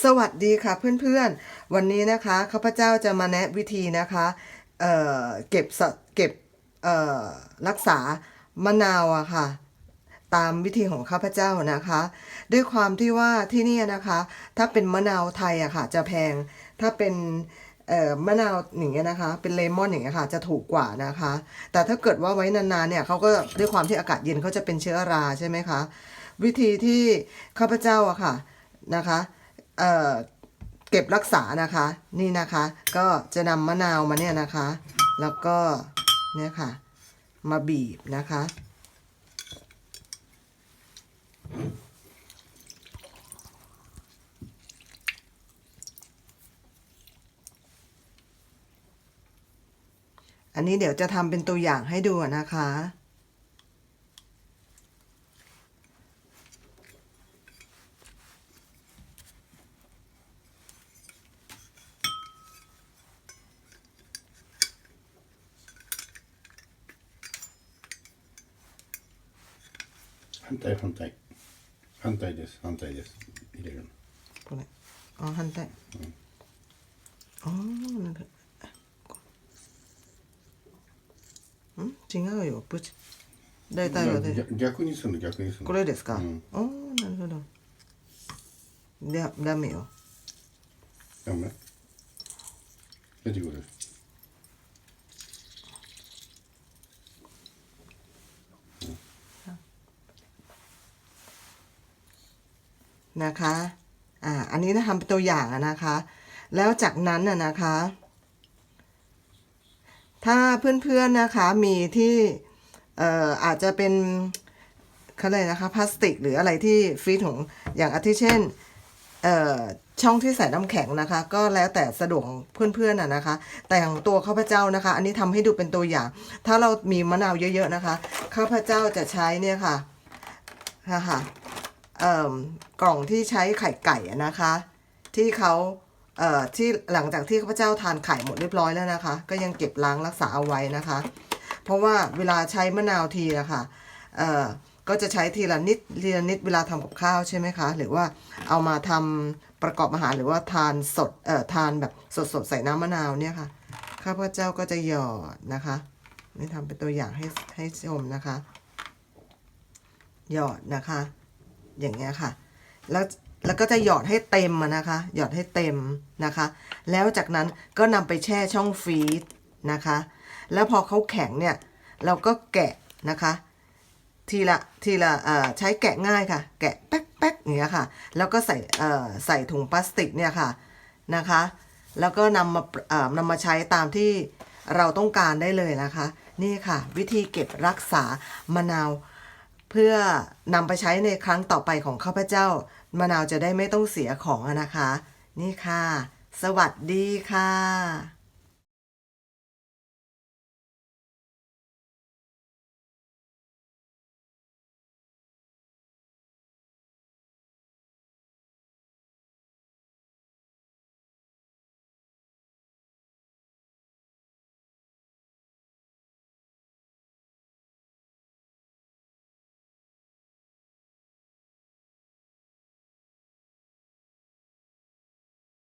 สวัสดีค่ะเพื่อนๆ วันนี้นะคะข้าพเจ้าจะมาแนะวิธีนะคะเเก็บสะเก็บรักษามะนาวอะค่ะ ตามวิธีของข้าพเจ้านะคะ ด้วยความที่ว่าที่นี่นะคะ ถ้าเป็นมะนาวไทยอะค่ะ จะแพงถ้าเป็นมะนาวอย่างเงี้ยนะคะ เป็นเลมอนอย่างเงี้ยค่ะ จะถูกกว่านะคะ แต่ถ้าเกิดว่าไว้นานๆเนี่ยเขาก็ด้วยความที่อากาศเย็นเขาจะเป็นเชื้อราใช่ไหมคะ วิธีที่ข้าพเจ้าอะค่ะนะคะ เเก็บรักษานะคะ นี่นะคะ ก็จะนำมะนาวมาเนี่ยนะคะ แล้วก็เนี่ยค่ะ มาบีบนะคะ อันนี้เดี๋ยวจะทำเป็นตัวอย่างให้ดูนะคะ 反対反対。反対です。反対です。入れるの。これ。あ反対、あーなんか。ん。違うよ。ぶち大体はね。逆逆にするの逆にするの。これですか、うん。ああなるほど。だダメよ。ダメ？出てくる นะคะ อ่า อันนี้นะทำเป็นตัวอย่างนะคะ แล้วจากนั้นน่ะนะคะ ถ้าเพื่อนๆนะคะมีที่เอ่ออาจจะเป็นเขาเลยกนะคะพลาสติกหรืออะไรที่ฟรีดของอย่างอาทิเช่นเอ่อช่องที่ใส่น้ำแข็งนะคะ ก็แล้วแต่สะดวกของเพื่อนๆน่ะนะคะ แต่ของตัวข้าพเจ้านะคะ อันนี้ทำให้ดูเป็นตัวอย่าง ถ้าเรามีมะนาวเยอะๆนะคะ ข้าพเจ้าจะใช้เนี่ยค่ะค่ะค่ะ กล่องที่ใช้ไข่ไก่นะคะ ที่เขาเอ่อที่หลังจากที่ข้าพเจ้าทานไข่หมดเรียบร้อยแล้วนะคะ ก็ยังเก็บล้างรักษาเอาไว้นะคะ เพราะว่าเวลาใช้มะนาวทีนะคะเอ่อก็จะใช้ทีละนิดทีละนิดเวลาทำกับข้าวใช่ไหมคะ หรือว่าเอามาทำประกอบอาหารหรือว่าทานสดเอ่อทานแบบสดๆใส่น้ำมะนาวเนี่ยค่ะข้าพเจ้าก็จะหยอดนะคะนี่ทำเป็นตัวอย่างให้ให้ชมนะคะ หยอดนะคะ อย่างเงี้ยค่ะ แล้วแล้วก็จะหยอดให้เต็มนะคะ หยอดให้เต็มนะคะ แล้วจากนั้นก็นำไปแช่ช่องฟรีซนะคะ แล้วพอเขาแข็งเนี่ย เราก็แกะนะคะ ทีละทีละใช้แกะง่ายค่ะ แกะแป๊กแป๊กอย่างเงี้ยค่ะ แล้วก็ใส่ใส่ถุงพลาสติกเนี่ยค่ะนะคะ แล้วก็นำมานำมาใช้ตามที่เราต้องการได้เลยนะคะ นี่ค่ะ วิธีเก็บรักษามะนาว เพื่อนำไปใช้ในครั้งต่อไปของข้าพเจ้ามะนาวจะได้ไม่ต้องเสียของนะคะ นี่ค่ะ สวัสดีค่ะ